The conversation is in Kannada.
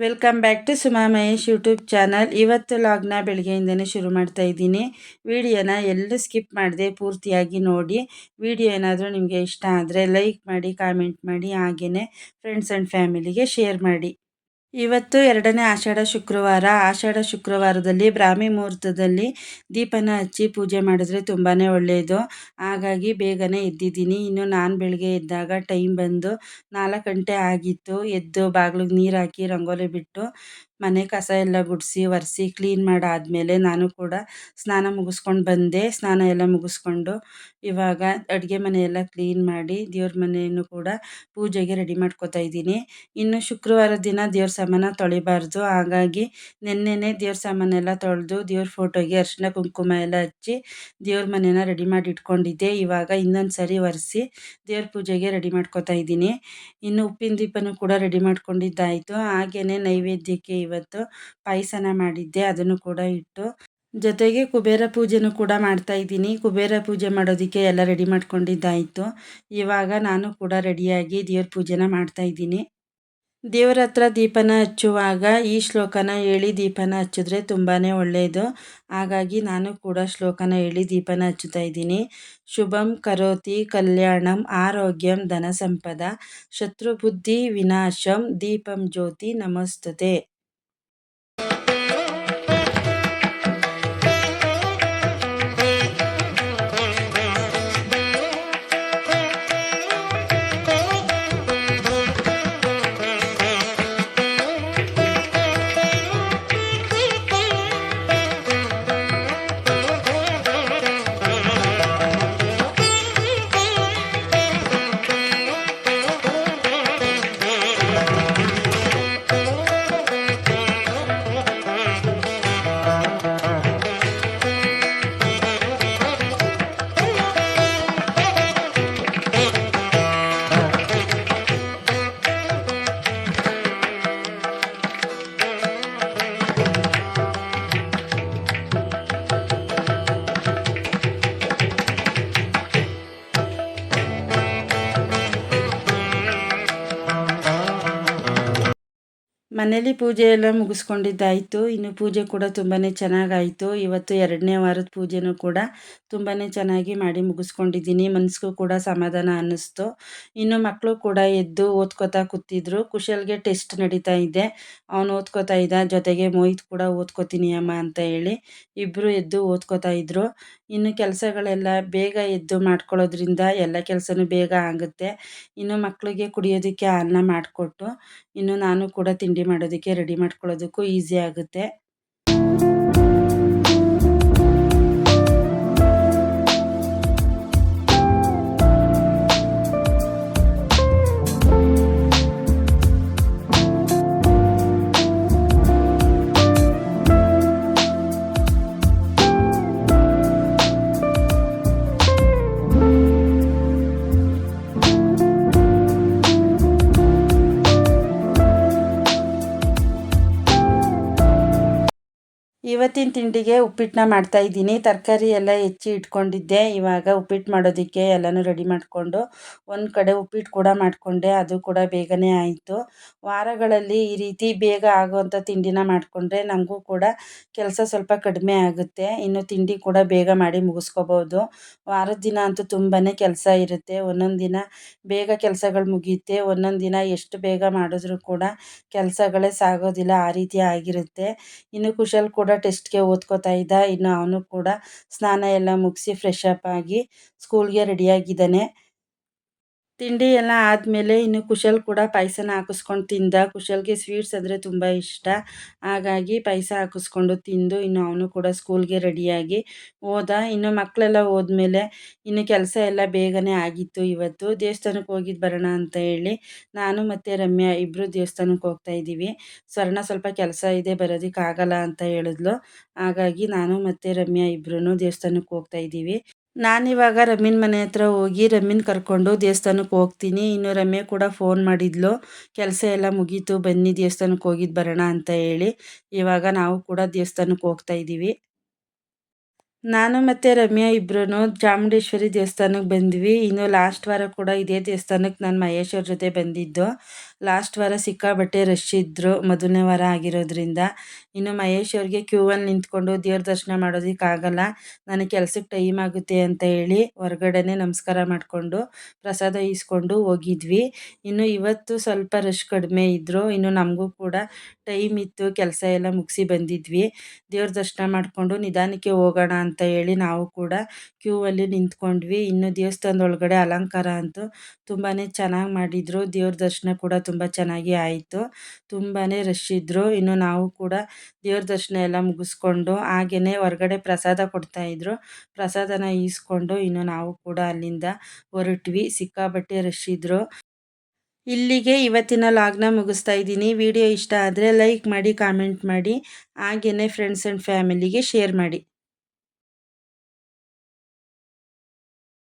Welcome back to Suma Mahesh YouTube channel ಇವತ್ತು ಲಾಗ್ನ ಬೆಳಗ್ಗೆಯಿಂದನೇ ಶುರು ಮಾಡ್ತಾ ಇದ್ದೀನಿ. ವಿಡಿಯೋನ ಎಲ್ಲೂ ಸ್ಕಿಪ್ ಮಾಡಿದೆ ಪೂರ್ತಿಯಾಗಿ ನೋಡಿ. ವಿಡಿಯೋ ಏನಾದರೂ ನಿಮಗೆ ಇಷ್ಟ ಆದರೆ ಲೈಕ್ ಮಾಡಿ ಕಾಮೆಂಟ್ ಮಾಡಿ ಹಾಗೆಯೇ ಫ್ರೆಂಡ್ಸ್ ಆ್ಯಂಡ್ ಫ್ಯಾಮಿಲಿಗೆ ಶೇರ್ ಮಾಡಿ. ಇವತ್ತು ಎರಡನೇ ಆಷಾಢ ಶುಕ್ರವಾರ. ಆಷಾಢ ಶುಕ್ರವಾರದಲ್ಲಿ ಬ್ರಾಹ್ಮಿ ಮುಹೂರ್ತದಲ್ಲಿ ದೀಪನ ಹಚ್ಚಿ ಪೂಜೆ ಮಾಡಿದ್ರೆ ತುಂಬಾ ಒಳ್ಳೆಯದು. ಹಾಗಾಗಿ ಬೇಗನೆ ಎದ್ದಿದ್ದೀನಿ. ಇನ್ನು ನಾನು ಬೆಳಗ್ಗೆ ಎದ್ದಾಗ ಟೈಮ್ ಬಂದು ನಾಲ್ಕು ಗಂಟೆ ಆಗಿತ್ತು. ಎದ್ದು ಬಾಗಿಲಿಗೆ ನೀರು ಹಾಕಿ ರಂಗೋಲಿ ಬಿಟ್ಟು ಮನೆ ಕಸ ಎಲ್ಲ ಗುಡಿಸಿ, ಒರೆಸಿ ಕ್ಲೀನ್ ಮಾಡಾದಮೇಲೆ ನಾನು ಕೂಡ ಸ್ನಾನ ಮುಗಿಸ್ಕೊಂಡು ಬಂದೆ. ಸ್ನಾನ ಎಲ್ಲ ಮುಗಿಸ್ಕೊಂಡು ಇವಾಗ ಅಡುಗೆ ಮನೆಯೆಲ್ಲ ಕ್ಲೀನ್ ಮಾಡಿ ದೇವ್ರ ಮನೆಯನ್ನು ಕೂಡ ಪೂಜೆಗೆ ರೆಡಿ ಮಾಡ್ಕೋತಾ ಇದ್ದೀನಿ. ಇನ್ನು ಶುಕ್ರವಾರ ದಿನ ದೇವ್ರ ಸಾಮಾನ ತೊಳಿಬಾರ್ದು. ಹಾಗಾಗಿ ನಿನ್ನೆನೆ ದೇವ್ರ ಸಾಮಾನೆಲ್ಲ ತೊಳೆದು ದೇವ್ರ ಫೋಟೋಗೆ ಅರಿಶಿನ ಕುಂಕುಮ ಎಲ್ಲ ಹಚ್ಚಿ ದೇವ್ರ ಮನೆನ ರೆಡಿ ಮಾಡಿ ಇಟ್ಕೊಂಡಿದ್ದೆ ಇವಾಗ ಇನ್ನೊಂದು ಸರಿ ಒರೆಸಿ ದೇವ್ರ ಪೂಜೆಗೆ ರೆಡಿ ಮಾಡ್ಕೋತಾ ಇದ್ದೀನಿ. ಇನ್ನು ಉಪ್ಪಿನ ದೀಪನೂ ಕೂಡ ರೆಡಿ ಮಾಡ್ಕೊಂಡಿದ್ದಾಯಿತು. ಹಾಗೆಯೇ ನೈವೇದ್ಯಕ್ಕೆ ಇವತ್ತು ಪಾಯಸನ ಮಾಡಿದ್ದೆ, ಅದನ್ನು ಕೂಡ ಇಟ್ಟು. ಜೊತೆಗೆ ಕುಬೇರ ಪೂಜೆನೂ ಕೂಡ ಮಾಡ್ತಾ ಇದ್ದೀನಿ. ಕುಬೇರ ಪೂಜೆ ಮಾಡೋದಕ್ಕೆ ಎಲ್ಲ ರೆಡಿ ಮಾಡ್ಕೊಂಡಿದ್ದಾಯಿತು. ಇವಾಗ ನಾನು ಕೂಡ ರೆಡಿಯಾಗಿ ದೇವ್ರ ಪೂಜೆನ ಮಾಡ್ತಾ ಇದ್ದೀನಿ. ದೇವರ ಹತ್ರ ದೀಪನ ಹಚ್ಚುವಾಗ ಈ ಶ್ಲೋಕನ ಹೇಳಿ ದೀಪನ ಹಚ್ಚಿದ್ರೆ ತುಂಬಾ ಒಳ್ಳೆಯದು ಹಾಗಾಗಿ ನಾನು ಕೂಡ ಶ್ಲೋಕನ ಹೇಳಿ ದೀಪನ ಹಚ್ಚುತ್ತಾ ಇದ್ದೀನಿ. ಶುಭಂ ಕರೋತಿ ಕಲ್ಯಾಣಂ ಆರೋಗ್ಯಂ ಧನ ಸಂಪದ. ಶತ್ರುಬುದ್ಧಿ ವಿನಾಶಂ ದೀಪಂ ಜ್ಯೋತಿ ನಮಸ್ತತೆ. ಮನೇಲಿ ಪೂಜೆ ಎಲ್ಲ ಮುಗಿಸ್ಕೊಂಡಿದ್ದಾಯಿತು. ಇನ್ನು ಪೂಜೆ ಕೂಡ ತುಂಬಾ ಚೆನ್ನಾಗಾಯಿತು. ಇವತ್ತು ಎರಡನೇ ವಾರದ ಪೂಜೆನೂ ಕೂಡ ತುಂಬಾ ಚೆನ್ನಾಗಿ ಮಾಡಿ ಮುಗಿಸ್ಕೊಂಡಿದ್ದೀನಿ. ಮನಸ್ಸಿಗೂ ಕೂಡ ಸಮಾಧಾನ ಅನ್ನಿಸ್ತು. ಇನ್ನು ಮಕ್ಕಳು ಕೂಡ ಎದ್ದು ಓದ್ಕೋತಾ ಕೂತಿದ್ರು. ಕುಶಲ್ಗೆ ಟೆಸ್ಟ್ ನಡೀತಾ ಇದೆ. ಅವನು ಓದ್ಕೋತಾ ಇದ್ದ, ಜೊತೆಗೆ ಮೋಹಿತ್ ಕೂಡ ಓದ್ಕೋತೀನಿ ಅಮ್ಮ ಅಂತ ಹೇಳಿ ಇಬ್ಬರು ಎದ್ದು ಓದ್ಕೋತಾ ಇದ್ರು. ಇನ್ನು ಕೆಲಸಗಳೆಲ್ಲ ಬೇಗ ಎದ್ದು ಮಾಡ್ಕೊಳ್ಳೋದ್ರಿಂದ ಎಲ್ಲ ಕೆಲಸನೂ ಬೇಗ ಆಗುತ್ತೆ. ಇನ್ನು ಮಕ್ಕಳಿಗೆ ಕುಡಿಯೋದಕ್ಕೆ ಅನ್ನ ಮಾಡಿಕೊಟ್ಟು, ಇನ್ನು ನಾನು ಕೂಡ ತಿಂಡಿ ಮಾಡೋದಕ್ಕೆ ರೆಡಿ ಮಾಡ್ಕೊಳ್ಳೋದಕ್ಕೂ ಈಸಿ ಆಗುತ್ತೆ. ಇವತ್ತಿನ ತಿಂಡಿಗೆ ಉಪ್ಪಿಟ್ಟನ್ನ ಮಾಡ್ತಾ ಇದ್ದೀನಿ. ತರಕಾರಿ ಎಲ್ಲ ಹೆಚ್ಚಿ ಇಟ್ಕೊಂಡಿದ್ದೆ. ಇವಾಗ ಉಪ್ಪಿಟ್ಟು ಮಾಡೋದಕ್ಕೆ ಎಲ್ಲನೂ ರೆಡಿ ಮಾಡಿಕೊಂಡು ಒಂದು ಕಡೆ ಉಪ್ಪಿಟ್ಟು ಕೂಡ ಮಾಡಿಕೊಂಡೆ. ಅದು ಕೂಡ ಬೇಗನೆ ಆಯಿತು. ವಾರಗಳಲ್ಲಿ ಈ ರೀತಿ ಬೇಗ ಆಗುವಂಥ ತಿಂಡಿನ ಮಾಡಿಕೊಂಡ್ರೆ ನಮಗೂ ಕೂಡ ಕೆಲಸ ಸ್ವಲ್ಪ ಕಡಿಮೆ ಆಗುತ್ತೆ. ಇನ್ನು ತಿಂಡಿ ಕೂಡ ಬೇಗ ಮಾಡಿ ಮುಗಿಸ್ಕೋಬೋದು. ವಾರದ ದಿನ ಅಂತೂ ತುಂಬಾ ಕೆಲಸ ಇರುತ್ತೆ. ಒಂದೊಂದು ದಿನ ಬೇಗ ಕೆಲಸಗಳು ಮುಗಿಯುತ್ತೆ. ಒಂದೊಂದು ದಿನ ಎಷ್ಟು ಬೇಗ ಮಾಡಿದ್ರೂ ಕೂಡ ಕೆಲಸಗಳೇ ಸಾಗೋದಿಲ್ಲ. ಆ ರೀತಿ ಆಗಿರುತ್ತೆ. ಇನ್ನು ಕುಶಲ್ ಕೂಡ ಟೆಸ್ಟ್ಗೆ ಓದ್ಕೋತಾ ಇದ್ದ. ಇನ್ನು ಅವನು ಕೂಡ ಸ್ನಾನ ಎಲ್ಲ ಮುಗಿಸಿ ಫ್ರೆಶ್ ಅಪ್ ಆಗಿ ಸ್ಕೂಲ್ಗೆ ರೆಡಿಯಾಗಿದ್ದಾನೆ ತಿಂಡಿ ಎಲ್ಲ ಆದಮೇಲೆ ಇನ್ನು ಕುಶಲ್ ಕೂಡ ಪಾಯಸನ ಹಾಕಿಸ್ಕೊಂಡು ತಿಂದ. ಕುಶಲ್ಗೆ ಸ್ವೀಟ್ಸ್ ಅಂದರೆ ತುಂಬ ಇಷ್ಟ. ಹಾಗಾಗಿ ಪಾಯಸ ಹಾಕಿಸ್ಕೊಂಡು ತಿಂದು ಇನ್ನು ಅವನು ಕೂಡ ಸ್ಕೂಲ್ಗೆ ರೆಡಿಯಾಗಿ ಹೋದ. ಇನ್ನು ಮಕ್ಕಳೆಲ್ಲ ಹೋದ್ಮೇಲೆ ಇನ್ನು ಕೆಲಸ ಎಲ್ಲ ಬೇಗನೆ ಆಗಿತ್ತು ಇವತ್ತು. ದೇವಸ್ಥಾನಕ್ಕೆ ಹೋಗಿದ್ದು ಬರೋಣ ಅಂತ ಹೇಳಿ ನಾನು ಮತ್ತು ರಮ್ಯಾ ಇಬ್ಬರು ದೇವಸ್ಥಾನಕ್ಕೆ ಹೋಗ್ತಾ ಇದ್ದೀವಿ. ಸ್ವರ್ಣ ಸ್ವಲ್ಪ ಕೆಲಸ ಇದೆ, ಬರೋದಕ್ಕಾಗಲ್ಲ ಅಂತ ಹೇಳಿದ್ಲು. ಹಾಗಾಗಿ ನಾನು ಮತ್ತು ರಮ್ಯಾ ಇಬ್ಬರೂ ದೇವಸ್ಥಾನಕ್ಕೆ ಹೋಗ್ತಾ ಇದ್ದೀವಿ. ನಾನಿವಾಗ ರಮ್ಯನ ಮನೆ ಹತ್ರ ಹೋಗಿ ರಮ್ಯನ ಕರ್ಕೊಂಡು ದೇವಸ್ಥಾನಕ್ಕೆ ಹೋಗ್ತೀನಿ. ಇನ್ನು ರಮ್ಯ ಕೂಡ ಫೋನ್ ಮಾಡಿದ್ಲು. ಕೆಲಸ ಎಲ್ಲ ಮುಗೀತು. ಬನ್ನಿ ದೇವಸ್ಥಾನಕ್ಕೆ ಹೋಗಿದ್ದು ಬರೋಣ ಅಂತ ಹೇಳಿ. ಇವಾಗ ನಾವು ಕೂಡ ದೇವಸ್ಥಾನಕ್ಕೆ ಹೋಗ್ತಾ ಇದ್ದೀವಿ ನಾನು ಮತ್ತು ರಮ್ಯಾ ಇಬ್ಬರೂ ಚಾಮುಂಡೇಶ್ವರಿ ದೇವಸ್ಥಾನಕ್ಕೆ ಬಂದ್ವಿ. ಇನ್ನು ಲಾಸ್ಟ್ ವಾರ ಕೂಡ ಇದೇ ದೇವಸ್ಥಾನಕ್ಕೆ ನಾನು ಮಹೇಶ್ ಜೊತೆ ಬಂದಿದ್ದು. ಲಾಸ್ಟ್ ವಾರ ಸಿಕ್ಕಾಬಟ್ಟೆ ರಶ್ ಇದ್ದರು ಮೊದಲನೇ ವಾರ ಆಗಿರೋದ್ರಿಂದ. ಇನ್ನು ಮಹೇಶ್ ಅವ್ರಿಗೆ ಕ್ಯೂ ಅಲ್ಲಿ ನಿಂತ್ಕೊಂಡು ದೇವ್ರ ದರ್ಶನ ಮಾಡೋದಕ್ಕಾಗಲ್ಲ ನನಗೆ ಕೆಲ್ಸಕ್ಕೆ ಟೈಮ್ ಆಗುತ್ತೆ ಅಂತ ಹೇಳಿ ಹೊರಗಡೆನೆ ನಮಸ್ಕಾರ ಮಾಡಿಕೊಂಡು ಪ್ರಸಾದ ಈಸ್ಕೊಂಡು ಹೋಗಿದ್ವಿ. ಇನ್ನು ಇವತ್ತು ಸ್ವಲ್ಪ ರಶ್ ಕಡಿಮೆ ಇದ್ದರು ಇನ್ನು ನಮಗೂ ಕೂಡ ಟೈಮ್ ಇತ್ತು, ಕೆಲಸ ಎಲ್ಲ ಮುಗಿಸಿ ಬಂದಿದ್ವಿ. ದೇವ್ರ ದರ್ಶನ ಮಾಡಿಕೊಂಡು ನಿಧಾನಕ್ಕೆ ಹೋಗೋಣ ಅಂತ ಹೇಳಿ ನಾವು ಕೂಡ ಕ್ಯೂ ಅಲ್ಲಿ ನಿಂತ್ಕೊಂಡ್ವಿ. ಇನ್ನು ದೇವಸ್ಥಾನದ ಒಳಗಡೆ ಅಲಂಕಾರ ಅಂತೂ ತುಂಬಾ ಚೆನ್ನಾಗಿ ಮಾಡಿದರು. ದೇವ್ರ ದರ್ಶನ ಕೂಡ ತುಂಬ ಚೆನ್ನಾಗಿ ಆಯಿತು. ತುಂಬಾ ರಶ್ ಇದ್ದರು ಇನ್ನು ನಾವು ಕೂಡ ದೇವ್ರ ದರ್ಶನ ಎಲ್ಲ ಮುಗಿಸ್ಕೊಂಡು ಹಾಗೆಯೇ ಹೊರಗಡೆ ಪ್ರಸಾದ ಕೊಡ್ತಾಯಿದ್ರು ಪ್ರಸಾದನ ಈಸ್ಕೊಂಡು ಇನ್ನು ನಾವು ಕೂಡ ಅಲ್ಲಿಂದ ಹೊರಟ್ವಿ. ಸಿಕ್ಕಾಪಟ್ಟೆ ರಶ್ ಇದ್ದರು ಇಲ್ಲಿಗೆ ಇವತ್ತಿನ ಲಾಗ್ನ ಮುಗಿಸ್ತಾ ಇದ್ದೀನಿ. ವಿಡಿಯೋ ಇಷ್ಟ ಆದರೆ ಲೈಕ್ ಮಾಡಿ ಕಾಮೆಂಟ್ ಮಾಡಿ ಹಾಗೆಯೇ ಫ್ರೆಂಡ್ಸ್ ಆ್ಯಂಡ್ ಫ್ಯಾಮಿಲಿಗೆ ಶೇರ್ ಮಾಡಿ.